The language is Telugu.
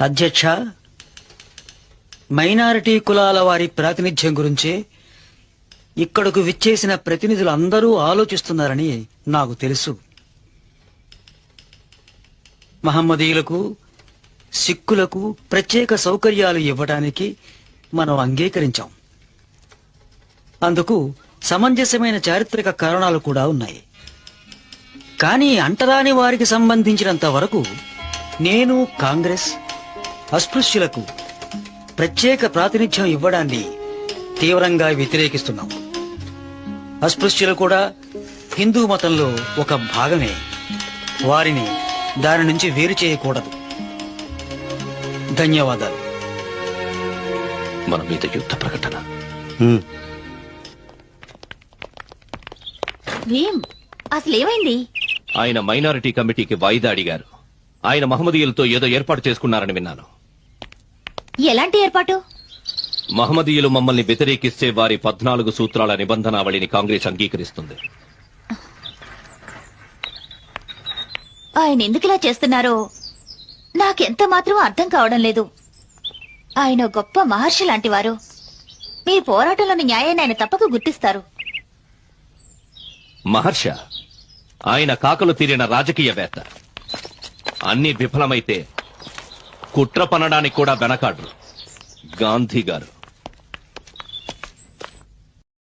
అధ్యక్ష మైనారిటీ కులాల వారి ప్రాతినిధ్యం గురించి ఇక్కడకు విచ్చేసిన ప్రతినిధులు అందరూ ఆలోచిస్తున్నారని నాకు తెలుసు. మహమ్మదీయులకు సిక్కులకు ప్రత్యేక సౌకర్యాలు ఇవ్వడానికి మనం అంగీకరించాం. అందుకు సమంజసమైన చారిత్రక కారణాలు కూడా ఉన్నాయి. కానీ అంటరాని వారికి సంబంధించినంత వరకు నేను కాంగ్రెస్ అస్పృశ్యులకు ప్రత్యేక ప్రాతినిధ్యం ఇవ్వడాన్ని తీవ్రంగా వ్యతిరేకిస్తున్నాం. అస్పృశ్యులు కూడా హిందూ మతంలో ఒక భాగమే. వారిని దాని నుంచి వేరు చేయకూడదు. ధన్యవాదాలు. మన మీద యుద్ధ ప్రకటన. అసలేమైంది ఆయన మైనారిటీ కమిటీకి వాయిదా అడిగారు. ఆయన మహమ్మదీయులతో ఏదో ఏర్పాటు చేసుకున్నారని విన్నాను. ఎలాంటి ఏర్పాటు? మహమ్మదీయులు మమ్మల్ని వ్యతిరేకిస్తే వారి పద్నాలుగు సూత్రాల నిబంధనావళిని కాంగ్రెస్ అంగీకరిస్తుంది. ఆయన ఎందుకు ఇలా చేస్తున్నారో నాకెంత మాత్రం అర్థం కావడం లేదు. ఆయన గొప్ప మహర్షి లాంటి వారు మీ పోరాటంలోని న్యాయాన్ని ఆయన తప్పక గుర్తిస్తారు. మహర్ష ఆయన కాకలు తీరిన రాజకీయవేత్త. అన్ని విఫలమైతే కుట్ర పనడానికి కూడా వెనకాడరు. గాంధీ గారు.